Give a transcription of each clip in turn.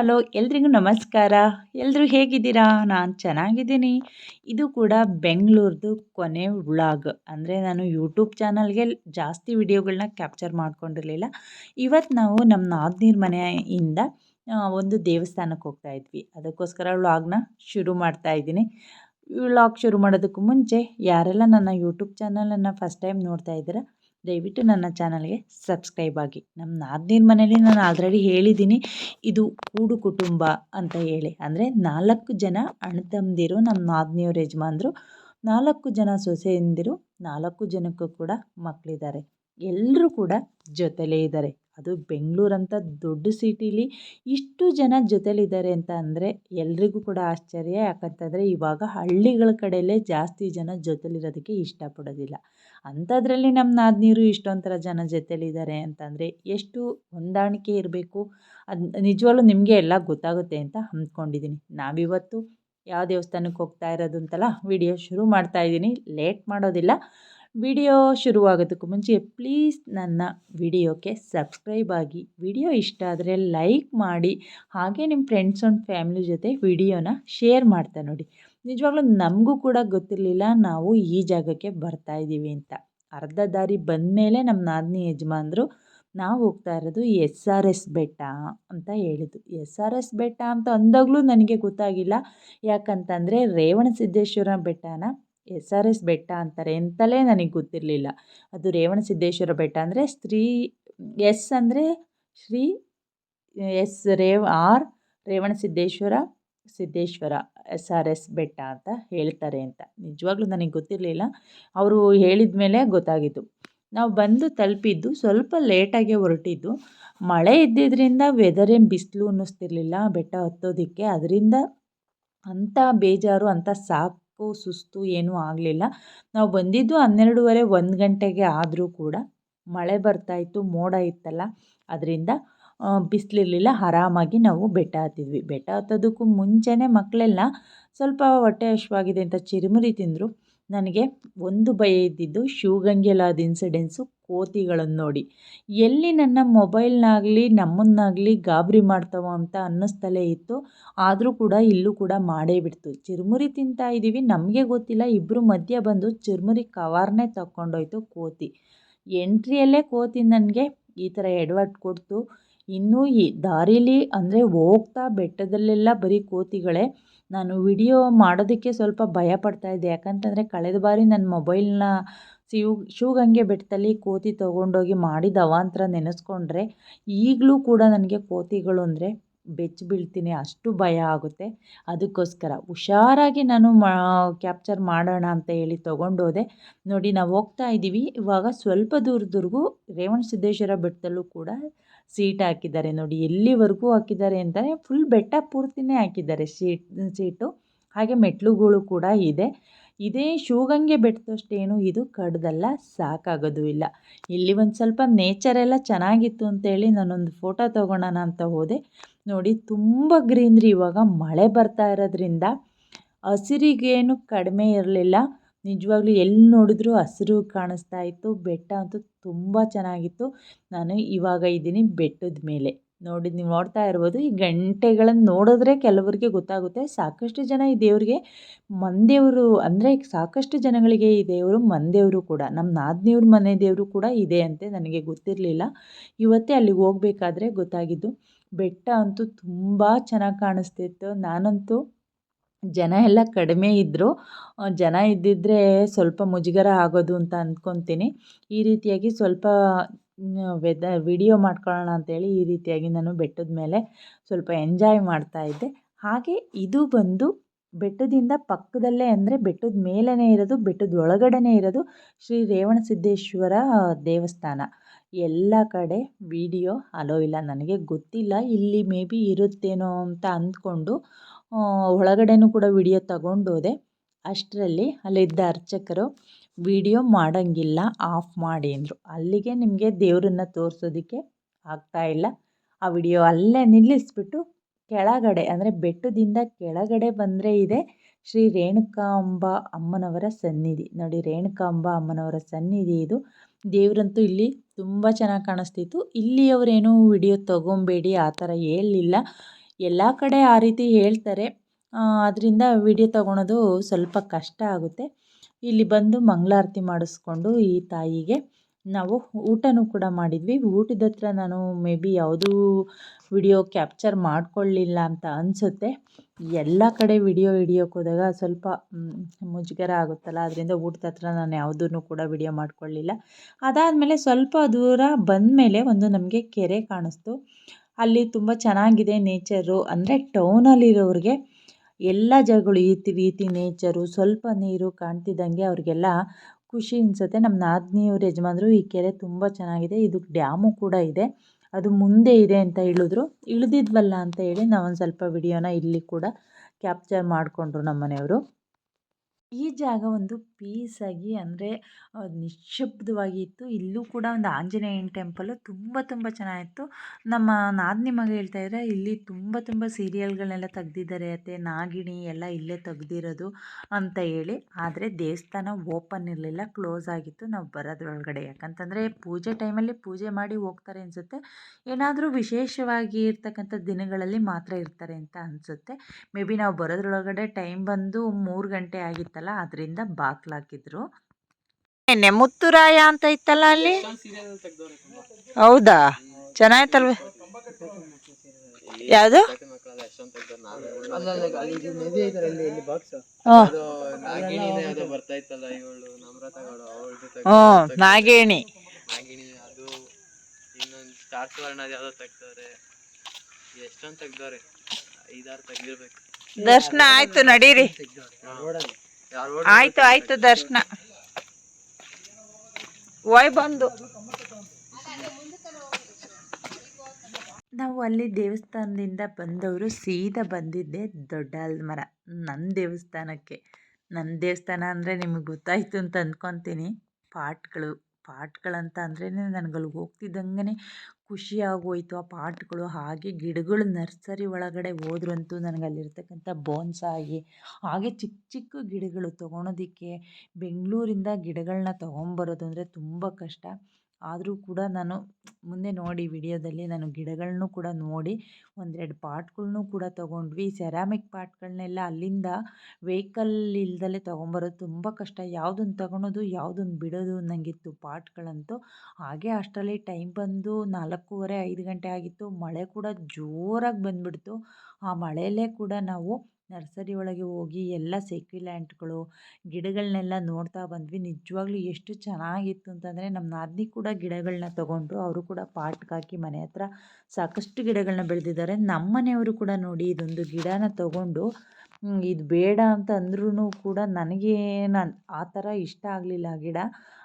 Hello, ಎಲ್ರಿಗೂ ನಮಸ್ಕಾರ. ಎಲ್ಲರೂ ಹೇಗಿದ್ದೀರಾ? ನಾನು ಚೆನ್ನಾಗಿದ್ದೀನಿ. ಇದು ಕೂಡ ಬೆಂಗಳೂರ್ದು ಕೊನೆ ವ್ಲಾಗ್. ಅಂದರೆ ನಾನು ಯೂಟ್ಯೂಬ್ ಚಾನಲ್ಗೆ ಜಾಸ್ತಿ ವಿಡಿಯೋಗಳನ್ನ ಕ್ಯಾಪ್ಚರ್ ಮಾಡ್ಕೊಂಡಿರಲಿಲ್ಲ. ಇವತ್ತು ನಾವು ನಮ್ಮ ನಾದ್ನೀರ್ ಮನೆಯಿಂದ ಒಂದು ದೇವಸ್ಥಾನಕ್ಕೆ ಹೋಗ್ತಾ ಇದ್ವಿ. ಅದಕ್ಕೋಸ್ಕರ ವ್ಲಾಗ್ನ ಶುರು ಮಾಡ್ತಾ ಇದ್ದೀನಿ. ವ್ಲಾಗ್ ಶುರು ಮಾಡೋದಕ್ಕೂ ಮುಂಚೆ ಯಾರೆಲ್ಲ ನನ್ನ ಯೂಟ್ಯೂಬ್ ಚಾನಲನ್ನು ಫಸ್ಟ್ ಟೈಮ್ ನೋಡ್ತಾ ಇದ್ದೀರಾ ದಯವಿಟ್ಟು ನನ್ನ ಚಾನಲ್ಗೆ ಸಬ್ಸ್ಕ್ರೈಬ್ ಆಗಿ. ನಮ್ಮ ನಾದಿನಿರ ಮನೇಲಿ ನಾನು ಆಲ್ರೆಡಿ ಹೇಳಿದ್ದೀನಿ ಇದು ಕೂಡು ಕುಟುಂಬ ಅಂತ ಹೇಳಿ. ಅಂದರೆ ನಾಲ್ಕು ಜನ ಅಣ್ಣ ನಮ್ಮ ನಾದ್ನಿಯವ್ರ ಯಜಮಾನ್ರು, ನಾಲ್ಕು ಜನ ಸೊಸೆಯಂದಿರು, ನಾಲ್ಕು ಜನಕ್ಕೂ ಕೂಡ ಮಕ್ಕಳಿದ್ದಾರೆ ಎಲ್ಲರೂ ಕೂಡ ಜೊತೆಲೇ ಇದ್ದಾರೆ ಅದು ಬೆಂಗಳೂರಂಥ ದೊಡ್ಡ ಸಿಟೀಲಿ ಇಷ್ಟು ಜನ ಜೊತೆಲಿದ್ದಾರೆ ಅಂತ ಅಂದರೆ ಎಲ್ರಿಗೂ ಕೂಡ ಆಶ್ಚರ್ಯ. ಯಾಕಂತಂದರೆ ಇವಾಗ ಹಳ್ಳಿಗಳ ಕಡೆಯಲ್ಲೇ ಜಾಸ್ತಿ ಜನ ಜೊತೆಲಿರೋದಕ್ಕೆ ಇಷ್ಟಪಡೋದಿಲ್ಲ. ಅಂಥದ್ರಲ್ಲಿ ನಮ್ಮ ನಾದಿನೀರು ಇಷ್ಟೊಂಥರ ಜನ ಜೊತೆಲಿದ್ದಾರೆ ಅಂತಂದರೆ ಎಷ್ಟು ಹೊಂದಾಣಿಕೆ ಇರಬೇಕು. ಅದು ನಿಜವಾಗ್ಲೂ ನಿಮಗೆ ಎಲ್ಲ ಗೊತ್ತಾಗುತ್ತೆ ಅಂತ ಅಂದ್ಕೊಂಡಿದ್ದೀನಿ ನಾವಿವತ್ತು ಯಾವ ದೇವಸ್ಥಾನಕ್ಕೆ ಹೋಗ್ತಾ ಇರೋದು ಅಂತಲ್ಲ ವಿಡಿಯೋ ಶುರು ಮಾಡ್ತಾ ಇದ್ದೀನಿ. ಲೇಟ್ ಮಾಡೋದಿಲ್ಲ. ವಿಡಿಯೋ ಶುರುವಾಗೋದಕ್ಕೂ ಮುಂಚೆ ಪ್ಲೀಸ್ ನನ್ನ ವಿಡಿಯೋಕ್ಕೆ ಸಬ್ಸ್ಕ್ರೈಬ್ ಆಗಿ. ವಿಡಿಯೋ ಇಷ್ಟ ಆದರೆ ಲೈಕ್ ಮಾಡಿ. ಹಾಗೆ ನಿಮ್ಮ ಫ್ರೆಂಡ್ಸ್ ಆ್ಯಂಡ್ ಫ್ಯಾಮಿಲಿ ಜೊತೆ ವಿಡಿಯೋನ ಶೇರ್ ಮಾಡ್ತಾ ನೋಡಿ. ನಿಜವಾಗ್ಲೂ ನಮಗೂ ಕೂಡ ಗೊತ್ತಿರಲಿಲ್ಲ ನಾವು ಈ ಜಾಗಕ್ಕೆ ಬರ್ತಾ ಇದ್ದೀವಿ ಅಂತ. ಅರ್ಧ ದಾರಿ ಬಂದ ಮೇಲೆ ನಮ್ಮ ನಾದಿನಿ ಯಜಮಾನ್ರು, ನಾವು ಹೋಗ್ತಾ ಇರೋದು ಎಸ್ ಆರ್ ಎಸ್ ಬೆಟ್ಟ ಅಂತ ಹೇಳಿದ್ದು ಎಸ್ ಆರ್ ಎಸ್ ಬೆಟ್ಟ ಅಂತ ಅಂದಾಗಲೂ ನನಗೆ ಗೊತ್ತಾಗಿಲ್ಲ. ಯಾಕಂತಂದರೆ ರೇವಣ ಸಿದ್ದೇಶ್ವರ ಬೆಟ್ಟನ ಎಸ್ ಆರ್ ಎಸ್ ಬೆಟ್ಟ ಅಂತಾರೆ ಅಂತಲೇ ನನಗೆ ಗೊತ್ತಿರಲಿಲ್ಲ. ಅದು ರೇವಣ ಸಿದ್ದೇಶ್ವರ ಬೆಟ್ಟ ಅಂದರೆ ಸ್ತ್ರೀ, ಎಸ್ ಅಂದರೆ Shri, S rave, R Revana Siddeshwara S R S ಬೆಟ್ಟ ಅಂತ ಹೇಳ್ತಾರೆ ಅಂತ. ನಿಜವಾಗ್ಲೂ ನನಗೆ ಗೊತ್ತಿರಲಿಲ್ಲ. ಅವರು ಹೇಳಿದ ಮೇಲೆ ಗೊತ್ತಾಗಿತ್ತು. ನಾವು ಬಂದು ತಲುಪಿದ್ದು ಸ್ವಲ್ಪ ಲೇಟಾಗೆ ಹೊರಟಿದ್ದು. ಮಳೆ ಇದ್ದಿದ್ದರಿಂದ ವೆದರ್ ಏನು ಬಿಸಿಲು ಅನ್ನಿಸ್ತಿರ್ಲಿಲ್ಲ. ಬೆಟ್ಟ ಹತ್ತೋದಕ್ಕೆ. ಅದರಿಂದ ಅಂಥ ಬೇಜಾರು, ಅಂಥ ಸಾಕು. ಸುಸ್ತು ಏನೂ ಆಗಲಿಲ್ಲ. ನಾವು ಬಂದಿದ್ದು ಹನ್ನೆರಡೂವರೆ, ಒಂದು ಗಂಟೆಗೆ ಆದರೂ ಕೂಡ ಮಳೆ ಬರ್ತಾಯಿತ್ತು ಮೋಡ ಇತ್ತಲ್ಲ, ಅದರಿಂದ ಬಿಸಿಲಿರಲಿಲ್ಲ, ಆರಾಮಾಗಿ ನಾವು ಬೆಟ್ಟ ಹತ್ತಿದ್ವಿ. ಬೆಟ್ಟ ಹತ್ತೋದಕ್ಕೂ ಮುಂಚೆನೇ ಮಕ್ಕಳೆಲ್ಲ ಸ್ವಲ್ಪ ಹೊಟ್ಟೆ ಹಶ್ವಾಗಿದೆ ಅಂತ ಚಿರುಮುರಿ ತಿಂದರು. ನನಗೆ ಒಂದು ಭಯ ಇದ್ದಿದ್ದು ಶಿವಗಂಗೆಲಾದ ಇನ್ಸಿಡೆನ್ಸು ಕೋತಿಗಳನ್ನು ನೋಡಿ. ಎಲ್ಲಿ ನನ್ನ ಮೊಬೈಲ್ನಾಗಲಿ, ನಮ್ಮನ್ನಾಗಲಿ ಗಾಬರಿ ಮಾಡ್ತಾವ ಅಂತ ಅನ್ನಿಸ್ತಲೇ ಇತ್ತು. ಆದರೂ ಕೂಡ ಇಲ್ಲೂ ಕೂಡ ಮಾಡೇ ಬಿಡ್ತು. ಚಿರುಮುರಿ ತಿಂತಾ ಇದ್ದೀವಿ ನಮಗೆ ಗೊತ್ತಿಲ್ಲ. ಇಬ್ಬರು ಮಧ್ಯೆ ಬಂದು ಚಿರುಮುರಿ ಕವರ್ನೇ ತಗೊಂಡೋಯ್ತು ಕೋತಿ. ಎಂಟ್ರಿಯಲ್ಲೇ ಕೋತಿ ನನಗೆ ಈ ಥರ ಎಡವಟ್ಟು ಕೊಡ್ತು. ಇನ್ನೂ ಈ ದಾರಿಲಿ ಅಂದರೆ ಹೋಗ್ತಾ ಬೆಟ್ಟದಲ್ಲೆಲ್ಲ ಬರೀ ಕೋತಿಗಳೇ. ನಾನು ವಿಡಿಯೋ ಮಾಡೋದಕ್ಕೆ ಸ್ವಲ್ಪ ಭಯ ಪಡ್ತಾಯಿದ್ದೆ ಯಾಕಂತಂದರೆ ಕಳೆದ ಬಾರಿ ನನ್ನ ಮೊಬೈಲ್ನ ಶೂ ಗಂಗೆ ಬೆಟ್ಟದಲ್ಲಿ ಕೋತಿ ತೊಗೊಂಡೋಗಿ ಮಾಡಿದ ಅವಾಂತರ ನೆನೆಸ್ಕೊಂಡ್ರೆ ಈಗಲೂ ಕೂಡ ನನಗೆ ಕೋತಿಗಳು ಅಂದರೆ ಬೆಚ್ಚಿ ಬೀಳ್ತೀನಿ, ಅಷ್ಟು ಭಯ ಆಗುತ್ತೆ. ಅದಕ್ಕೋಸ್ಕರ ಹುಷಾರಾಗಿ ನಾನು ಮಾ, ಕ್ಯಾಪ್ಚರ್ ಮಾಡೋಣ ಅಂತ ಹೇಳಿ ತೊಗೊಂಡೋದೆ. ನೋಡಿ ನಾವು ಹೋಗ್ತಾ ಇದ್ದೀವಿ. ಇವಾಗ ಸ್ವಲ್ಪ ದೂರದವರೆಗೂ ರೇವಣ ಸಿದ್ದೇಶ್ವರ ಬೆಟ್ಟದಲ್ಲೂ ಕೂಡ ಸೀಟ್ ಹಾಕಿದ್ದಾರೆ ನೋಡಿ, ಎಲ್ಲಿವರೆಗೂ ಹಾಕಿದ್ದಾರೆ ಅಂತಲೇ ಫುಲ್ ಬೆಟ್ಟ ಪೂರ್ತಿನೇ ಹಾಕಿದ್ದಾರೆ ಶೀಟ್, ಸೀಟು. ಹಾಗೆ ಮೆಟ್ಲುಗಳು ಕೂಡ ಇದೆ. ಇದೇ ಶೂಗಂಗೆ ಬೆಟ್ಟದಷ್ಟೇನು ಇದು ಕಡ್ದಲ್ಲ, ಸಾಕಾಗೋದು ಇಲ್ಲ. ಇಲ್ಲಿ ಒಂದು ಸ್ವಲ್ಪ ನೇಚರೆಲ್ಲ ಚೆನ್ನಾಗಿತ್ತು ಅಂತೇಳಿ ನಾನೊಂದು ಫೋಟೋ ತೊಗೊಳೋಣ ಅಂತ ಹೋದೆ. ನೋಡಿ, ತುಂಬ ಗ್ರೀನ್ರಿ ಇವಾಗ ಮಳೆ ಬರ್ತಾ ಇರೋದ್ರಿಂದ ಹಸಿರಿಗೇನು ಕಡಿಮೆ ಇರಲಿಲ್ಲ. ನಿಜವಾಗ್ಲೂ ಎಲ್ಲಿ ನೋಡಿದ್ರೂ ಹಸಿರು ಕಾಣಿಸ್ತಾ ಇತ್ತು. ಬೆಟ್ಟ ಅಂತೂ ತುಂಬ ಚೆನ್ನಾಗಿತ್ತು. ನಾನು ಇವಾಗ ಇದ್ದೀನಿ ಬೆಟ್ಟದ ಮೇಲೆ. ನೋಡಿ, ನೀವು ನೋಡ್ತಾ ಇರ್ಬೋದು, ಈ ಗಂಟೆಗಳನ್ನು ನೋಡಿದ್ರೆ ಕೆಲವರಿಗೆ ಗೊತ್ತಾಗುತ್ತೆ. ಸಾಕಷ್ಟು ಜನ ಈ ದೇವ್ರಿಗೆ ಮಂದೇವರು ಅಂದರೆ ಸಾಕಷ್ಟು ಜನಗಳಿಗೆ ಈ ದೇವರು ಮಂದೇವರು ಕೂಡ, ನಮ್ಮ ನಾದಿನಿಯವ್ರ ಮನೆ ದೇವರು ಕೂಡ ಇದೆ ಅಂತೆ ನನಗೆ ಗೊತ್ತಿರಲಿಲ್ಲ. ಇವತ್ತೇ ಅಲ್ಲಿಗೆ ಹೋಗಬೇಕಾದ್ರೆ ಗೊತ್ತಾಗಿದ್ದು, ಬೆಟ್ಟ ಅಂತೂ ತುಂಬ ಚೆನ್ನಾಗಿ ಕಾಣಿಸ್ತಿತ್ತು. ನಾನಂತೂ ಜನ ಎಲ್ಲ ಕಡಿಮೆ ಇದ್ದರು ಜನ ಇದ್ದಿದ್ದರೆ ಸ್ವಲ್ಪ ಮುಜುಗರ ಆಗೋದು ಅಂತ ಅಂದ್ಕೊತೀನಿ ಈ ರೀತಿಯಾಗಿ ಸ್ವಲ್ಪ ವೆದ, ವಿಡಿಯೋ ಮಾಡ್ಕೊಳ್ಳೋಣ ಅಂತೇಳಿ ಈ ರೀತಿಯಾಗಿ ನಾನು ಬೆಟ್ಟದ ಮೇಲೆ ಸ್ವಲ್ಪ ಎಂಜಾಯ್ ಮಾಡ್ತಾ ಇದ್ದೆ. ಹಾಗೆ ಇದು ಬಂದು ಬೆಟ್ಟದಿಂದ ಪಕ್ಕದಲ್ಲೇ ಅಂದರೆ ಬೆಟ್ಟದ ಮೇಲೇ ಇರೋದು, ಬೆಟ್ಟದ ಒಳಗಡೆನೇ ಇರೋದು ಶ್ರೀ ರೇವಣಸಿದ್ದೇಶ್ವರ ದೇವಸ್ಥಾನ. ಎಲ್ಲ ಕಡೆ ವಿಡಿಯೋ, ಅಲೋ ಇಲ್ಲ ನನಗೆ ಗೊತ್ತಿಲ್ಲ, ಇಲ್ಲಿ ಮೇ ಬಿ ಇರುತ್ತೇನೋ ಅಂತ ಅಂದ್ಕೊಂಡು ಒಳಗಡೆನೂ ಕೂಡ ವಿಡಿಯೋ ತಗೊಂಡೋದೆ. ಅಷ್ಟರಲ್ಲಿ ಅಲ್ಲಿದ್ದ ಅರ್ಚಕರು ವಿಡಿಯೋ ಮಾಡೋಂಗಿಲ್ಲ, ಆಫ್ ಮಾಡಿ ಅಂದರು. ಅಲ್ಲಿಗೆ ನಿಮಗೆ ದೇವರನ್ನ ತೋರಿಸೋದಕ್ಕೆ ಆಗ್ತಾಯಿಲ್ಲ ಆ ವಿಡಿಯೋ ಅಲ್ಲೇ ನಿಲ್ಲಿಸ್ಬಿಟ್ಟು ಕೆಳಗಡೆ, ಅಂದರೆ ಬೆಟ್ಟದಿಂದ ಕೆಳಗಡೆ ಬಂದರೆ ಇದೆ ಶ್ರೀ ರೇಣುಕಾಂಬ ಅಮ್ಮನವರ ಸನ್ನಿಧಿ. ನೋಡಿ, ರೇಣುಕಾಂಬ ಅಮ್ಮನವರ ಸನ್ನಿಧಿ ಇದು. ದೇವರಂತೂ ಇಲ್ಲಿ ತುಂಬ ಚೆನ್ನಾಗಿ ಕಾಣಿಸ್ತಿತ್ತು. ಇಲ್ಲಿಯವರೇನೂ ವಿಡಿಯೋ ತೊಗೊಬೇಡಿ, ಆ ಥರ ಹೇಳಲಿಲ್ಲ. ಎಲ್ಲ ಕಡೆ ಆ ರೀತಿ ಹೇಳ್ತಾರೆ. ಅದರಿಂದ ವಿಡಿಯೋ ತಗೊಳೋದು ಸ್ವಲ್ಪ ಕಷ್ಟ ಆಗುತ್ತೆ. ಇಲ್ಲಿ ಬಂದು ಮಂಗಳಾರತಿ ಮಾಡಿಸ್ಕೊಂಡು ಈ ತಾಯಿಗೆ ನಾವು ಊಟನೂ ಕೂಡ ಮಾಡಿದ್ವಿ. ಊಟದ ಹತ್ರ ನಾನು ಮೇ ಬಿ ಯಾವುದೂ ವಿಡಿಯೋ ಕ್ಯಾಪ್ಚರ್ ಮಾಡ್ಕೊಳ್ಳಿಲ್ಲ ಅಂತ ಅನಿಸುತ್ತೆ. ಎಲ್ಲ ಕಡೆ ವಿಡಿಯೋ ಹಿಡಿಯೋಕ್ಕೆ ಹೋದಾಗ ಸ್ವಲ್ಪ ಮುಜುಗರ ಆಗುತ್ತಲ್ಲ. ಅದರಿಂದ ಊಟದ ಹತ್ರ ನಾನು ಯಾವುದನ್ನು ಕೂಡ ವಿಡಿಯೋ ಮಾಡ್ಕೊಳ್ಳಿಲ್ಲ. ಅದಾದಮೇಲೆ ಸ್ವಲ್ಪ ದೂರ ಬಂದಮೇಲೆ ಒಂದು ನಮಗೆ ಕೆರೆ ಕಾಣಿಸ್ತು. ಅಲ್ಲಿ ತುಂಬ ಚೆನ್ನಾಗಿದೆ ನೇಚರು. ಅಂದರೆ ಟೌನಲ್ಲಿರೋರಿಗೆ ಎಲ್ಲ ಜಾಗಗಳು ಈ ರೀತಿ ನೇಚರು, ಸ್ವಲ್ಪ ನೀರು ಕಾಣ್ತಿದ್ದಂಗೆ ಅವ್ರಿಗೆಲ್ಲ ಖುಷಿ ಅನಿಸುತ್ತೆ. ನಮ್ಮ ನಾದಿನಿಯವ್ರ ಯಜಮಾನ್ರು ಈ ಕೆರೆ ತುಂಬ ಚೆನ್ನಾಗಿದೆ. ಇದು ಡ್ಯಾಮು ಕೂಡ ಇದೆ. ಅದು ಮುಂದೆ ಇದೆ ಅಂತ ಹೇಳಿದ್ರು. ಇಳಿದಿದ್ವಲ್ಲ ಅಂತ ಹೇಳಿ ನಾವೊಂದು ಸ್ವಲ್ಪ ವಿಡಿಯೋನ ಇಲ್ಲಿ ಕೂಡ ಕ್ಯಾಪ್ಚರ್ ಮಾಡಿಕೊಂಡ್ರು ನಮ್ಮ ಮನೆಯವರು ಈ ಜಾಗ ಒಂದು ಪೀಸಾಗಿ ಅಂದರೆ ನಿಶ್ಶಬ್ದವಾಗಿ ಇತ್ತು ಇಲ್ಲೂ ಕೂಡ ಒಂದು ಆಂಜನೇಯನ ಟೆಂಪಲ್ಲು ತುಂಬ ತುಂಬ ಚೆನ್ನಾಗಿತ್ತು. ನಮ್ಮ ನಾದಿನಿ ಮಗ ಹೇಳ್ತಾ ಇದ್ರೆ, ಇಲ್ಲಿ ತುಂಬ ತುಂಬ ಸೀರಿಯಲ್ಗಳನ್ನೆಲ್ಲ ತೆಗ್ದಿದ್ದಾರೆ ಅತ್ತೆ. ನಾಗಿಣಿ ಎಲ್ಲ ಇಲ್ಲೇ ತೆಗೆದಿರೋದು ಅಂತ ಹೇಳಿ. ಆದರೆ ದೇವಸ್ಥಾನ ಓಪನ್ ಇರಲಿಲ್ಲ, ಕ್ಲೋಸ್ ಆಗಿತ್ತು. ನಾವು ಬರೋದ್ರೊಳಗಡೆ. ಯಾಕಂತಂದರೆ ಪೂಜೆ ಟೈಮಲ್ಲಿ ಪೂಜೆ ಮಾಡಿ ಹೋಗ್ತಾರೆ ಅನಿಸುತ್ತೆ. ಏನಾದರೂ ವಿಶೇಷವಾಗಿ ಇರ್ತಕ್ಕಂಥ ದಿನಗಳಲ್ಲಿ ಮಾತ್ರ ಇರ್ತಾರೆ ಅಂತ ಅನಿಸುತ್ತೆ. ಮೇ ಬಿ ನಾವು ಬರೋದ್ರೊಳಗಡೆ ಟೈಮ್ ಬಂದು ಮೂರು ಗಂಟೆ ಆಗಿತ್ತು ಇತ್ತಲ್ಲ ಅದರಿಂದ ಬಾಕ್ಲಾಕಿದ್ರು ಮುತ್ತುರಾಯ ಅಂತ ಇತ್ತಲ್ಲ ಅಲ್ಲಿ? ಹೌದಾ? ಚೆನ್ನಾಯ್ತಲ್ವ ಯಾವುದು? ನಾಗೇಣಿ. ದರ್ಶನ ಆಯ್ತು ನಡೀರಿ. ಆಯ್ತು ಆಯ್ತು ದರ್ಶನ. ಒಯ್ ಬಂದು. ನಾವು ಅಲ್ಲಿ ದೇವಸ್ಥಾನದಿಂದ ಬಂದವರು ಸೀದಾ ಬಂದಿದ್ದೆ ದೊಡ್ಡ ಮರ ನನ್ನ ದೇವಸ್ಥಾನಕ್ಕೆ. ನನ್ನ ದೇವಸ್ಥಾನ ಅಂದರೆ ನಿಮಗೆ ಗೊತ್ತಾಯಿತು ಅಂತ ಅಂದ್ಕೊತೀನಿ ಪಾಟ್ಗಳು ಪಾಟ್ಗಳಂತ ಅಂದ್ರೇ ನನಗಲ್ಲಿ ಹೋಗ್ತಿದ್ದಂಗೆ ಖುಷಿಯಾಗೋಯ್ತು ಆ ಪಾಟ್ಗಳು ಹಾಗೆ ಗಿಡಗಳು ನರ್ಸರಿ ಒಳಗಡೆ ಹೋದ್ರಂತೂ ನನಗೆ ಅಲ್ಲಿರ್ತಕ್ಕಂಥ ಬೋನ್ಸಾಯಿ ಹಾಗೆ ಚಿಕ್ಕ ಚಿಕ್ಕ ಗಿಡಗಳು ತೊಗೊಳೋದಕ್ಕೆ ಬೆಂಗಳೂರಿಂದ ಗಿಡಗಳನ್ನ ತೊಗೊಂಬರೋದು ಅಂದರೆ ತುಂಬ ಕಷ್ಟ. ಆದರೂ ಕೂಡ ನಾನು ಮುಂದೆ ನೋಡಿ ವಿಡಿಯೋದಲ್ಲಿ ನಾನು ಗಿಡಗಳನ್ನು ಕೂಡ ನೋಡಿ ಒಂದೆರಡು ಪಾಟ್ಗಳ್ನೂ ಕೂಡ ತೊಗೊಂಡ್ವಿ. ಸೆರಾಮಿಕ್ ಪಾಟ್ಗಳನ್ನೆಲ್ಲ ಅಲ್ಲಿಂದ ವೆಹಿಕಲ್ ಇಲ್ದಲೇ ತೊಗೊಂಬರೋದು ತುಂಬ ಕಷ್ಟ. ಯಾವುದನ್ನು ತಗೊಳೋದು ಯಾವುದನ್ನು ಬಿಡೋದು ಅನ್ನಂಗಿತ್ತು ಪಾಟ್ಗಳಂತೂ. ಹಾಗೆ ಅಷ್ಟರಲ್ಲಿ ಟೈಮ್ ಬಂದು ನಾಲ್ಕೂವರೆ, ಐದು ಗಂಟೆ ಆಗಿತ್ತು. ಮಳೆ ಕೂಡ ಜೋರಾಗಿ ಬಂದುಬಿಡ್ತು. ಆ ಮಳೆಯಲ್ಲೇ ಕೂಡ ನಾವು ನರ್ಸರಿ ಒಳಗೆ ಹೋಗಿ ಎಲ್ಲ ಸೆಕ್ಯುಲ್ಯಾಂಟ್ಗಳು ಗಿಡಗಳನ್ನೆಲ್ಲ ನೋಡ್ತಾ ಬಂದ್ವಿ. ನಿಜವಾಗ್ಲೂ ಎಷ್ಟು ಚೆನ್ನಾಗಿತ್ತು ಅಂತಂದರೆ, ನಮ್ಮ ನಾದಿನಿ ಕೂಡ ಗಿಡಗಳನ್ನ ತಗೊಂಡ್ರು. ಅವರು ಕೂಡ ಪಾಟ್ಗೆ ಹಾಕಿ ಮನೆ ಹತ್ರ ಸಾಕಷ್ಟು ಗಿಡಗಳನ್ನ ಬೆಳೆದಿದ್ದಾರೆ. ನಮ್ಮ ಮನೆಯವರು ಕೂಡ ನೋಡಿ ಇದೊಂದು ಗಿಡನ ತಗೊಂಡು ಇದು ಬೇಡ ಅಂತ ಅಂದ್ರೂ ಕೂಡ ನನಗೆ ನಾನು ಆ ಥರ ಇಷ್ಟ ಆಗಲಿಲ್ಲ ಆ ಗಿಡ.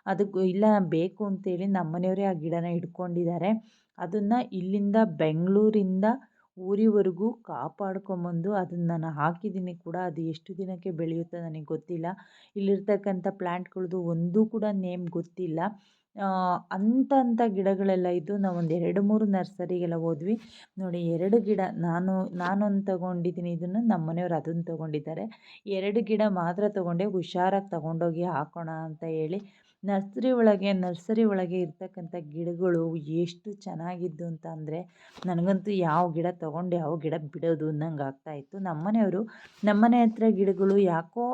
ಅದಕ್ಕೆ ಇಲ್ಲ, ಬೇಕು ಅಂತೇಳಿ ನಮ್ಮ ಮನೆಯವರೇ ಆ ಗಿಡನ ಇಟ್ಕೊಂಡಿದ್ದಾರೆ. ಅದನ್ನು ಇಲ್ಲಿಂದ ಬೆಂಗಳೂರಿಂದ ಊರಿವರೆಗೂ ಕಾಪಾಡ್ಕೊಂಬಂದು ಅದನ್ನು ನಾನು ಹಾಕಿದ್ದೀನಿ ಕೂಡ, ಅದು ಎಷ್ಟು ದಿನಕ್ಕೆ ಬೆಳೆಯುತ್ತೆ ನನಗೆ ಗೊತ್ತಿಲ್ಲ. ಇಲ್ಲಿರ್ತಕ್ಕಂಥ ಪ್ಲ್ಯಾಂಟ್ಗಳದ್ದು ಒಂದೂ ಕೂಡ ನೇಮ್ ಗೊತ್ತಿಲ್ಲ. ಅಂಥ ಅಂಥ ಗಿಡಗಳೆಲ್ಲ ಇದ್ದು ನಾವು ಒಂದು ಎರಡು ಮೂರು ನರ್ಸರಿಗೆಲ್ಲ ಹೋದ್ವಿ. ನೋಡಿ, ಎರಡು ಗಿಡ ನಾನು, ನಾನೊಂದು ತೊಗೊಂಡಿದ್ದೀನಿ, ಇದನ್ನು ನಮ್ಮ ಮನೆಯವರು ಅದನ್ನು ತೊಗೊಂಡಿದ್ದಾರೆ. ಎರಡು ಗಿಡ ಮಾತ್ರ ತೊಗೊಂಡೆ, ಹುಷಾರಾಗಿ ತೊಗೊಂಡೋಗಿ ಹಾಕೋಣ ಅಂತ ಹೇಳಿ. ನರ್ಸರಿ ಒಳಗೆ ನರ್ಸರಿ ಒಳಗೆ ಇರ್ತಕ್ಕಂಥ ಗಿಡಗಳು ಎಷ್ಟು ಚೆನ್ನಾಗಿದ್ದು ಅಂತ ಅಂದರೆ ನನಗಂತೂ ಯಾವ ಗಿಡ ತೊಗೊಂಡು ಯಾವ ಗಿಡ ಬಿಡೋದು ಅನ್ನಂಗೆ ಆಗ್ತಾಯಿತ್ತು ನಮ್ಮ ಮನೆಯವರು ನಮ್ಮನೆ ಹತ್ರ ಗಿಡಗಳು ಯಾಕೋ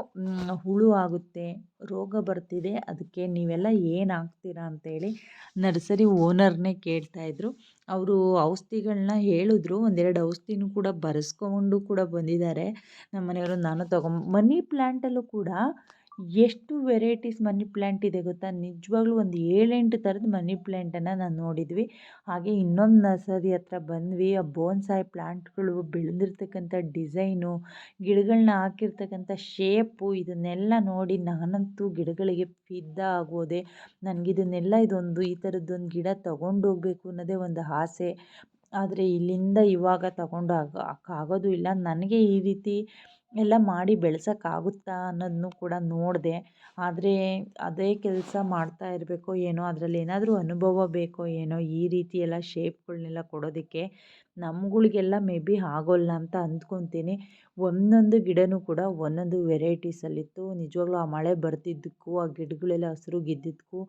ಹುಳು ಆಗುತ್ತೆ, ರೋಗ ಬರ್ತಿದೆ, ಅದಕ್ಕೆ ನೀವೆಲ್ಲ ಏನು ಹಾಕ್ತೀರಾ ಅಂತೇಳಿ ನರ್ಸರಿ ಓನರ್ನೇ ಕೇಳ್ತಾಯಿದ್ರು ಅವರು ಔಷಧಿಗಳನ್ನ ಹೇಳಿದ್ರು, ಒಂದೆರಡು ಔಷಧಿನೂ ಕೂಡ ಬರೆಸ್ಕೊಂಡು ಕೂಡ ಬಂದಿದ್ದಾರೆ. ನಮ್ಮ ಮನೆಯವರು ನಾನು ತಗೊಂಬ ಮನಿ ಪ್ಲ್ಯಾಂಟಲ್ಲೂ ಕೂಡ ಎಷ್ಟು ವೆರೈಟೀಸ್ ಮನಿ ಪ್ಲ್ಯಾಂಟ್ ಇದೆ ಗೊತ್ತಾ? ನಿಜವಾಗ್ಲೂ ಒಂದು ಏಳೆಂಟು ಥರದ ಮನಿ ಪ್ಲ್ಯಾಂಟನ್ನು ನಾನು ನೋಡಿದ್ವಿ. ಹಾಗೆ ಇನ್ನೊಂದು ನರ್ಸರಿ ಹತ್ರ ಬಂದ್ವಿ. ಆ ಬೋನ್ಸಾಯ್ ಪ್ಲ್ಯಾಂಟ್ಗಳು ಬೆಳೆದಿರ್ತಕ್ಕಂಥ ಡಿಸೈನು ಗಿಡಗಳನ್ನ ಹಾಕಿರ್ತಕ್ಕಂಥ ಶೇಪು, ಇದನ್ನೆಲ್ಲ ನೋಡಿ ನಾನಂತೂ ಗಿಡಗಳಿಗೆ ಫಿದ್ದ ಆಗೋದೆ. ನನಗಿದನ್ನೆಲ್ಲ ಇದೊಂದು, ಈ ಥರದ್ದೊಂದು ಗಿಡ ತೊಗೊಂಡೋಗ್ಬೇಕು ಅನ್ನೋದೇ ಒಂದು ಆಸೆ. ಆದರೆ ಇಲ್ಲಿಂದ ಇವಾಗ ತಗೊಂಡು ಆಗೋದು ಇಲ್ಲ. ನನಗೆ ಈ ರೀತಿ ಎಲ್ಲ ಮಾಡಿ ಬೆಳ್ಸೋಕ್ಕಾಗುತ್ತಾ ಅನ್ನೋದನ್ನು ಕೂಡ ನೋಡಿದೆ. ಆದರೆ ಅದೇ ಕೆಲಸ ಮಾಡ್ತಾ ಇರಬೇಕೋ ಏನೋ ಅದರಲ್ಲಿ ಏನಾದರೂ ಅನುಭವ ಬೇಕೋ ಏನೋ ಈ ರೀತಿ ಎಲ್ಲ ಶೇಪ್ಗಳನ್ನೆಲ್ಲ ಕೊಡೋದಕ್ಕೆ ನಮ್ಗಳಿಗೆಲ್ಲ ಮೇ ಬಿ ಆಗೋಲ್ಲ ಅಂತ ಅಂದ್ಕೊತೀನಿ. ಒಂದೊಂದು ಗಿಡವೂ ಕೂಡ ಒಂದೊಂದು ವೆರೈಟೀಸಲ್ಲಿತ್ತು. ನಿಜವಾಗ್ಲೂ ಆ ಮಳೆ ಬರ್ತಿದ್ದಕ್ಕೂ, ಆ ಗಿಡಗಳೆಲ್ಲ ಹಸ್ರುಗಿದ್ದಿದ್ದಕ್ಕೂ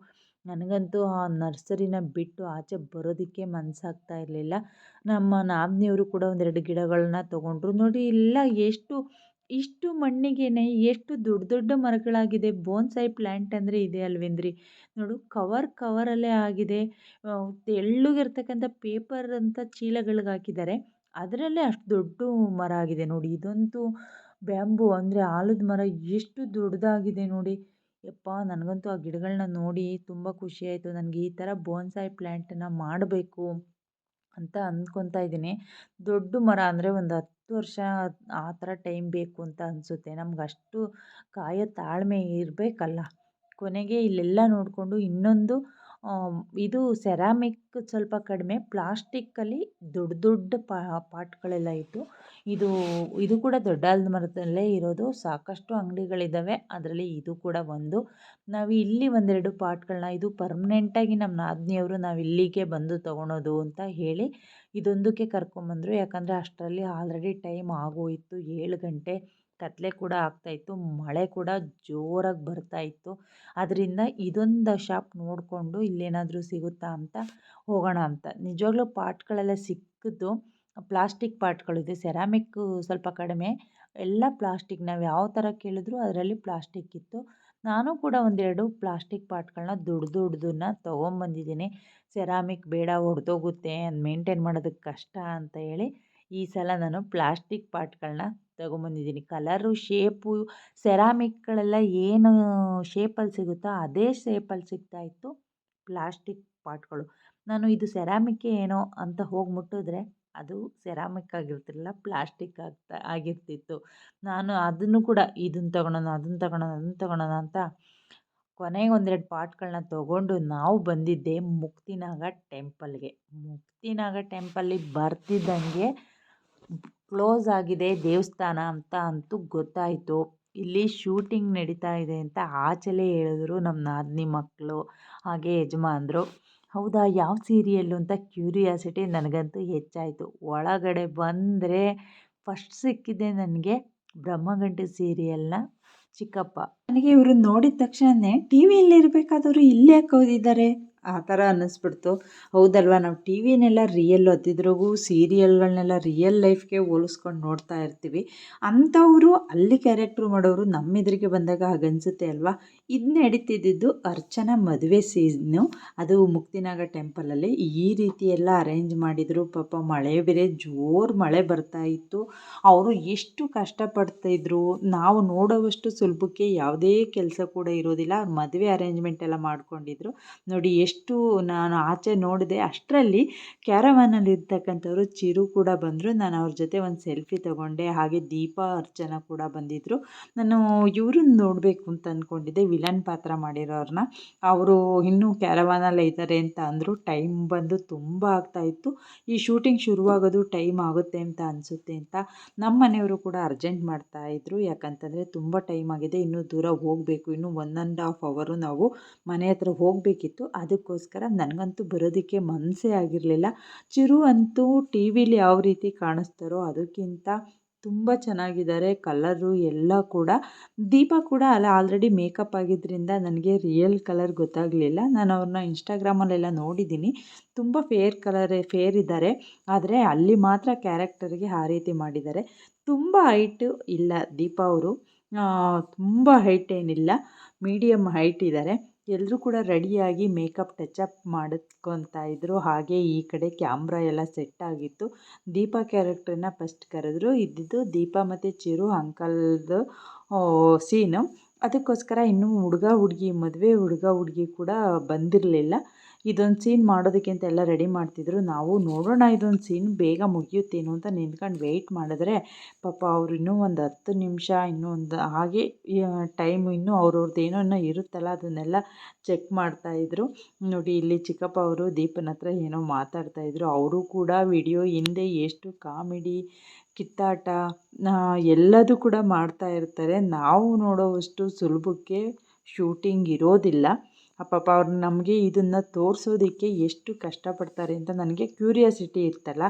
ನನಗಂತೂ ಆ ನರ್ಸರಿನ ಬಿಟ್ಟು ಆಚೆ ಬರೋದಕ್ಕೆ ಮನಸ್ಸಾಗ್ತಾ ಇರಲಿಲ್ಲ. ನಮ್ಮ ನಾದಿನಿಯವರು ಕೂಡ ಒಂದೆರಡು ಗಿಡಗಳನ್ನ ತೊಗೊಂಡ್ರು. ನೋಡಿ ಎಲ್ಲ ಎಷ್ಟು ಇಷ್ಟು ಮಣ್ಣಿಗೇನೆ ಎಷ್ಟು ದೊಡ್ಡ ದೊಡ್ಡ ಮರಗಳಾಗಿದೆ, ಬೋನ್ಸೈ ಪ್ಲ್ಯಾಂಟ್ ಅಂದರೆ ಇದೆ ಅಲ್ವೇನ್ರಿ ನೋಡು, ಕವರ್ ಕವರಲ್ಲೇ ಆಗಿದೆ. ತೆಳ್ಳಗಿರ್ತಕ್ಕಂಥ ಪೇಪರ್ ಅಂತ ಚೀಲಗಳಿಗೆ ಹಾಕಿದ್ದಾರೆ. ಅದರಲ್ಲೇ ಅಷ್ಟು ದೊಡ್ಡ ಮರ ಆಗಿದೆ ನೋಡಿ. ಇದಂತೂ ಬ್ಯಾಂಬು ಅಂದರೆ ಆಲದ ಮರ ಎಷ್ಟು ದೊಡ್ಡದಾಗಿದೆ ನೋಡಿ. ಯಪ್ಪ, ನನಗಂತೂ ಆ ಗಿಡಗಳನ್ನ ನೋಡಿ ತುಂಬ ಖುಷಿಯಾಯಿತು ನನಗೆ ಈ ಥರ ಬೋನ್ಸಾಯಿ ಪ್ಲ್ಯಾಂಟನ್ನು ಮಾಡಬೇಕು ಅಂತ ಅಂದ್ಕೊತಾ ಇದ್ದೀನಿ. ದೊಡ್ಡ ಮರ ಅಂದರೆ ಒಂದು ಹತ್ತು ವರ್ಷ ಆ ಥರ ಟೈಮ್ ಬೇಕು ಅಂತ ಅನಿಸುತ್ತೆ. ನಮ್ಗೆ ಅಷ್ಟು ಕಾಯೋ ತಾಳ್ಮೆ ಇರಬೇಕಲ್ಲ. ಕೊನೆಗೆ ಇಲ್ಲೆಲ್ಲ ನೋಡಿಕೊಂಡು ಇನ್ನೊಂದು ಇದು ಸೆರಾಮಿಕ್ ಸ್ವಲ್ಪ ಕಡಿಮೆ ಪ್ಲಾಸ್ಟಿಕ್ಕಲ್ಲಿ ದೊಡ್ಡ ದೊಡ್ಡ ಪಾಟ್ಗಳೆಲ್ಲ ಇತ್ತು ಇದು ಇದು ಕೂಡ ದೊಡ್ಡ ಆಲದ ಮರದಲ್ಲೇ ಇರೋದು. ಸಾಕಷ್ಟು ಅಂಗಡಿಗಳಿದ್ದಾವೆ ಅದರಲ್ಲಿ ಇದು ಕೂಡ ಒಂದು. ನಾವು ಇಲ್ಲಿ ಒಂದೆರಡು ಪಾಟ್ಗಳನ್ನ ಇದು ಪರ್ಮನೆಂಟಾಗಿ ನಮ್ಮ ನಾದಿನಿಯವರು ನಾವು ಇಲ್ಲಿಗೆ ಬಂದು ತೊಗೊಳೋದು ಅಂತ ಹೇಳಿ ಇದೊಂದಕ್ಕೆ ಕರ್ಕೊಂಬಂದರು ಯಾಕಂದರೆ ಅಷ್ಟರಲ್ಲಿ ಆಲ್ರೆಡಿ ಟೈಮ್ ಆಗೋಯಿತು. ಏಳು ಗಂಟೆ ಕತ್ತಲೆ ಕೂಡ ಆಗ್ತಾಯಿತ್ತು ಮಳೆ ಕೂಡ ಜೋರಾಗಿ ಬರ್ತಾಯಿತ್ತು ಅದರಿಂದ ಇದೊಂದು ಶಾಪ್ ನೋಡಿಕೊಂಡು ಇಲ್ಲೇನಾದರೂ ಸಿಗುತ್ತಾ ಅಂತ ಹೋಗೋಣ ಅಂತ. ನಿಜವಾಗ್ಲೂ ಪಾಟ್ಗಳೆಲ್ಲ ಸಿಕ್ಕಿದ್ದು ಪ್ಲಾಸ್ಟಿಕ್ ಪಾಟ್ಗಳಿದೆ ಸೆರಾಮಿಕ್ಕು ಸ್ವಲ್ಪ ಕಡಿಮೆ. ಎಲ್ಲ ಪ್ಲಾಸ್ಟಿಕ್ ನಾವು ಯಾವ ಥರ ಕೇಳಿದ್ರು ಅದರಲ್ಲಿ ಪ್ಲಾಸ್ಟಿಕ್ ಇತ್ತು. ನಾನು ಕೂಡ ಒಂದೆರಡು ಪ್ಲಾಸ್ಟಿಕ್ ಪಾಟ್ಗಳನ್ನ ದೊಡ್ಡ ದೊಡ್ಡದನ್ನ ತೊಗೊಂಬಂದಿದ್ದೀನಿ. ಸೆರಾಮಿಕ್ ಬೇಡ ಒಡೆದೋಗುತ್ತೆ, ಅದು ಮೇಂಟೈನ್ ಮಾಡೋದಕ್ಕೆ ಕಷ್ಟ ಅಂತ ಹೇಳಿ ಈ ಸಲ ನಾನು ಪ್ಲಾಸ್ಟಿಕ್ ಪಾಟ್ಗಳನ್ನ ತೊಗೊಂಬಂದಿದ್ದೀನಿ. ಕಲರು, ಶೇಪು, ಸೆರಾಮಿಕ್ಗಳೆಲ್ಲ ಏನು ಶೇಪಲ್ಲಿ ಸಿಗುತ್ತೋ ಅದೇ ಶೇಪಲ್ಲಿ ಸಿಗ್ತಾಯಿತ್ತು ಪ್ಲಾಸ್ಟಿಕ್ ಪಾಟ್ಗಳು ನಾನು ಇದು ಸೆರಾಮಿಕ್ಕೇ ಏನೋ ಅಂತ ಹೋಗಿ ಮುಟ್ಟಿದ್ರೆ ಅದು ಸೆರಾಮಿಕ್ ಆಗಿರ್ತಿರಲಿಲ್ಲ ಪ್ಲಾಸ್ಟಿಕ್ ಆಗ್ತಾ, ಆಗಿರ್ತಿತ್ತು. ನಾನು ಅದನ್ನು ಕೂಡ ಇದನ್ನು ತಗೊಳೋಣ ಅದನ್ನು ತಗೊಳೋಣ ಅದನ್ನು ತಗೊಳೋಣ ಅಂತ ಕೊನೆಗೆ ಒಂದೆರಡು ಪಾಟ್ಗಳನ್ನ ತಗೊಂಡು ನಾವು ಬಂದಿದ್ದೆ ಮುಕ್ತಿನಾಗ ಟೆಂಪಲ್ಗೆ. ಮುಕ್ತಿನಾಗ ಟೆಂಪಲ್ಲಿಗೆ ಬರ್ತಿದ್ದಂಗೆ ಕ್ಲೋಸ್ ಆಗಿದೆ ದೇವಸ್ಥಾನ ಅಂತ ಅಂತೂ ಗೊತ್ತಾಯಿತು. ಇಲ್ಲಿ ಶೂಟಿಂಗ್ ನಡೀತಾ ಇದೆ ಅಂತ ಆಚಲೇ ಹೇಳಿದ್ರು ನಮ್ಮ ನಾದಿನಿ ಮಕ್ಕಳು ಹಾಗೆ ಯಜಮಾನ್ರು. ಹೌದಾ? ಯಾವ ಸೀರಿಯಲ್ಲು ಅಂತ ಕ್ಯೂರಿಯಾಸಿಟಿ ನನಗಂತೂ ಹೆಚ್ಚಾಯಿತು. ಒಳಗಡೆ ಬಂದರೆ ಫಸ್ಟ್ ಸಿಕ್ಕಿದೆ ನನಗೆ ಬ್ರಹ್ಮಗಂಟೆ ಸೀರಿಯಲ್ನ ಚಿಕ್ಕಪ್ಪ. ನನಗೆ ಇವರು ನೋಡಿದ ತಕ್ಷಣವೇ ಟಿ ವಿಯಲ್ಲಿ ಇರಬೇಕಾದವರು ಇಲ್ಲೇ ಯಾಕೆ ಆ ಥರ ಅನ್ನಿಸ್ಬಿಡ್ತು. ಹೌದಲ್ವಾ, ನಾವು ಟಿ ವಿನೆಲ್ಲ ರಿಯಲ್ ಅದಿದ್ರಾಗೂ ಸೀರಿಯಲ್ಗಳನ್ನೆಲ್ಲ ರಿಯಲ್ ಲೈಫ್ಗೆ ಹೋಲಿಸ್ಕೊಂಡು ನೋಡ್ತಾ ಇರ್ತೀವಿ. ಅಂಥವರು ಅಲ್ಲಿ ಕ್ಯಾರೆಕ್ಟ್ರು ಮಾಡೋರು ನಮ್ಮ ಎದುರಿಗೆ ಬಂದಾಗ ಹಾಗನ್ಸುತ್ತೆ ಅಲ್ವಾ? ಇದು ನಡೀತಿದ್ದಿದ್ದು ಅರ್ಚನಾ ಮದುವೆ ಸೀಸನ್ನು ಅದು ಮುಕ್ತಿನಾಗ ಟೆಂಪಲಲ್ಲಿ ಈ ರೀತಿ ಎಲ್ಲ ಅರೇಂಜ್ ಮಾಡಿದರು. ಪಾಪ ಮಳೆ ಬೇರೆ, ಜೋರು ಮಳೆ ಬರ್ತಾ ಇತ್ತು. ಅವರು ಎಷ್ಟು ಕಷ್ಟಪಡ್ತಾಯಿದ್ರು ನಾವು ನೋಡೋವಷ್ಟು ಸುಲಭಕ್ಕೆ ಯಾವುದೇ ಕೆಲಸ ಕೂಡ ಇರೋದಿಲ್ಲ. ಅವ್ರು ಮದುವೆ ಅರೇಂಜ್ಮೆಂಟ್ ಎಲ್ಲ ಮಾಡ್ಕೊಂಡಿದ್ರು. ನೋಡಿ ಎಷ್ಟು ಎಷ್ಟು ನಾನು ಆಚೆ ನೋಡಿದೆ, ಅಷ್ಟರಲ್ಲಿ ಕ್ಯಾರವಾನಲ್ಲಿ ಇರ್ತಕ್ಕಂಥವರು ಚಿರು ಕೂಡ ಬಂದರು. ನಾನು ಅವ್ರ ಜೊತೆ ಒಂದು ಸೆಲ್ಫಿ ತಗೊಂಡೆ, ಹಾಗೆ ದೀಪ ಅರ್ಚನಾ ಕೂಡ ಬಂದಿದ್ದರು ನಾನು ಇವ್ರನ್ನ ನೋಡಬೇಕು ಅಂತ ಅಂದ್ಕೊಂಡಿದ್ದೆ ವಿಲನ್ ಪಾತ್ರ ಮಾಡಿರೋರನ್ನ ಅವರು ಇನ್ನೂ ಕ್ಯಾರವಾನಲ್ಲೇ ಇದ್ದಾರೆ ಅಂತ ಅಂದರು. ಟೈಮ್ ಬಂದು ತುಂಬ ಆಗ್ತಾಯಿತ್ತು ಈ ಶೂಟಿಂಗ್ ಶುರುವಾಗೋದು ಟೈಮ್ ಆಗುತ್ತೆ ಅಂತ ಅನಿಸುತ್ತೆ ಅಂತ ನಮ್ಮ ಮನೆಯವರು ಕೂಡ ಅರ್ಜೆಂಟ್ ಮಾಡ್ತಾಯಿದ್ರು ಯಾಕಂತಂದರೆ ತುಂಬ ಟೈಮ್ ಆಗಿದೆ, ಇನ್ನೂ ದೂರ ಹೋಗಬೇಕು, ಇನ್ನೂ ಒನ್ ಆ್ಯಂಡ್ ಹಾಫ್ ಅವರು ನಾವು ಮನೆ ಹತ್ರ ಹೋಗಬೇಕಿತ್ತು. ಅದಕ್ಕೆ ಅದಕ್ಕೋಸ್ಕರ ನನಗಂತೂ ಬರೋದಕ್ಕೆ ಮನಸ್ಸೇ ಆಗಿರಲಿಲ್ಲ. ಚಿರು ಅಂತೂ ಟಿ ವಿಲಿ ಯಾವ ರೀತಿ ಕಾಣಿಸ್ತಾರೋ ಅದಕ್ಕಿಂತ ತುಂಬ ಚೆನ್ನಾಗಿದ್ದಾರೆ. ಕಲರು ಎಲ್ಲ ಕೂಡ. ದೀಪ ಕೂಡ ಅಲ್ಲ, ಆಲ್ರೆಡಿ ಮೇಕಪ್ ಆಗಿದ್ದರಿಂದ ನನಗೆ ರಿಯಲ್ ಕಲರ್ ಗೊತ್ತಾಗಲಿಲ್ಲ. ನಾನು ಅವ್ರನ್ನ ಇನ್ಸ್ಟಾಗ್ರಾಮಲ್ಲೆಲ್ಲ ನೋಡಿದ್ದೀನಿ. ತುಂಬ ಫೇರ್ ಕಲರೇ, ಫೇರ್ ಇದ್ದಾರೆ. ಆದರೆ ಅಲ್ಲಿ ಮಾತ್ರ ಕ್ಯಾರೆಕ್ಟರ್ಗೆ ಆ ರೀತಿ ಮಾಡಿದ್ದಾರೆ. ತುಂಬ ಹೈಟು ಇಲ್ಲ ದೀಪ ಅವರು. ತುಂಬ ಹೈಟ್ ಏನಿಲ್ಲ. ಮೀಡಿಯಮ್ ಹೈಟ್ ಇದ್ದಾರೆ. ಎಲ್ಲರೂ ಕೂಡ ರೆಡಿಯಾಗಿ ಮೇಕಪ್ ಟಚಪ್ ಮಾಡಿಸ್ಕೊತಾ ಇದ್ದರು ಹಾಗೆ ಈ ಕಡೆ ಕ್ಯಾಮ್ರಾ ಎಲ್ಲ ಸೆಟ್ ಆಗಿತ್ತು. ದೀಪಾ ಕ್ಯಾರೆಕ್ಟ್ರನ್ನ ಫಸ್ಟ್ ಕರೆದ್ರು. ಇದ್ದಿದ್ದು ದೀಪಾ ಮತ್ತು ಚಿರು ಅಂಕಲ್ದು ಸೀನು. ಅದಕ್ಕೋಸ್ಕರ ಇನ್ನೂ ಹುಡುಗ ಹುಡುಗಿ ಮದುವೆ ಹುಡುಗ ಹುಡುಗಿ ಕೂಡ ಬಂದಿರಲಿಲ್ಲ. ಇದೊಂದು ಸೀನ್ ಮಾಡೋದಕ್ಕೆ ಅಂತ ಎಲ್ಲ ರೆಡಿ ಮಾಡ್ತಿದ್ರು. ನಾವು ನೋಡೋಣ ಇದೊಂದು ಸೀನ್ ಬೇಗ ಮುಗಿಯುತ್ತೇನೋ ಅಂತ ನಿಂತ್ಕೊಂಡು ವೆಯ್ಟ್ ಮಾಡಿದ್ರೆ ಪಾಪ ಅವ್ರು ಇನ್ನೂ ಒಂದು ಹತ್ತು ನಿಮಿಷ, ಇನ್ನೂ ಒಂದು ಹಾಗೆ ಟೈಮ್ ಇನ್ನೂ ಅವ್ರವ್ರದ್ದು ಏನೋ ಇರುತ್ತಲ್ಲ, ಅದನ್ನೆಲ್ಲ ಚೆಕ್ ಮಾಡ್ತಾಯಿದ್ರು ನೋಡಿ ಇಲ್ಲಿ ಚಿಕ್ಕಪ್ಪ ಅವರು, ದೀಪನ ಹತ್ರ ಏನೋ ಮಾತಾಡ್ತಾಯಿದ್ರು ಅವರು ಕೂಡ ವಿಡಿಯೋ ಹಿಂದೆ ಎಷ್ಟು ಕಾಮಿಡಿ, ಕಿತ್ತಾಟ ಎಲ್ಲದೂ ಕೂಡ ಮಾಡ್ತಾ ಇರ್ತಾರೆ. ನಾವು ನೋಡೋವಷ್ಟು ಸುಲಭಕ್ಕೆ ಶೂಟಿಂಗ್ ಇರೋದಿಲ್ಲ. ಪಾಪ ಅವ್ರು ನಮಗೆ ಇದನ್ನು ತೋರಿಸೋದಕ್ಕೆ ಎಷ್ಟು ಕಷ್ಟಪಡ್ತಾರೆ ಅಂತ ನನಗೆ ಕ್ಯೂರಿಯಾಸಿಟಿ ಇತ್ತಲ್ಲ,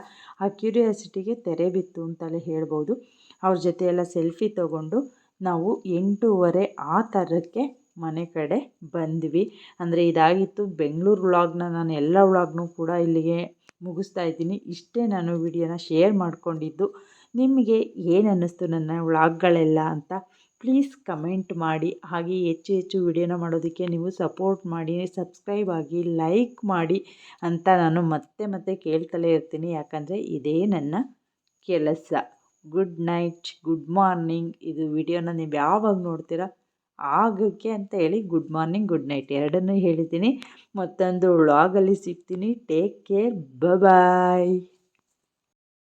ಆ ಕ್ಯೂರಿಯಾಸಿಟಿಗೆ ತೆರೆ ಬಿತ್ತು ಅಂತಲೇ ಹೇಳ್ಬೋದು. ಅವ್ರ ಜೊತೆ ಎಲ್ಲ ಸೆಲ್ಫಿ ತಗೊಂಡು ನಾವು ಎಂಟೂವರೆ ಆ ಥರಕ್ಕೆ ಮನೆ ಕಡೆ ಬಂದ್ವಿ. ಅಂದರೆ ಇದಾಗಿತ್ತು ಬೆಂಗಳೂರು ವ್ಲಾಗ್ನ ನಾನು ಎಲ್ಲ ವ್ಲಾಗ್ನೂ ಕೂಡ ಇಲ್ಲಿಗೆ ಮುಗಿಸ್ತಾ ಇದ್ದೀನಿ. ಇಷ್ಟೇ ನಾನು ವಿಡಿಯೋನ ಶೇರ್ ಮಾಡಿಕೊಂಡಿದ್ದು. ನಿಮಗೆ ಏನು ಅನ್ನಿಸ್ತು ನನ್ನ ವ್ಲಾಗ್ಗಳೆಲ್ಲ ಅಂತ ಪ್ಲೀಸ್ ಕಮೆಂಟ್ ಮಾಡಿ. ಹಾಗೆ ಹೆಚ್ಚು ಹೆಚ್ಚು ವಿಡಿಯೋನ ಮಾಡೋದಕ್ಕೆ ನೀವು ಸಪೋರ್ಟ್ ಮಾಡಿ, ಸಬ್ಸ್ಕ್ರೈಬ್ ಆಗಿ, ಲೈಕ್ ಮಾಡಿ ಅಂತ ನಾನು ಮತ್ತೆ ಮತ್ತೆ ಕೇಳ್ತಲೇ ಇರ್ತೀನಿ. ಯಾಕಂದರೆ ಇದೇ ನನ್ನ ಕೆಲಸ. Good night, good morning. ಇದು ವಿಡಿಯೋನ ನೀವು ಯಾವಾಗ ನೋಡ್ತೀರಾ? ಆಗಕ್ಕೆ ಅಂತ ಹೇಳಿ ಗುಡ್ ಮಾರ್ನಿಂಗ್, ಗುಡ್ ನೈಟ್ ಎರಡನ್ನೂ ಹೇಳಿದ್ದೀನಿ. ಮತ್ತೊಂದು ವ್ಲಾಗಲ್ಲಿ ಸಿಗ್ತೀನಿ. Take care bye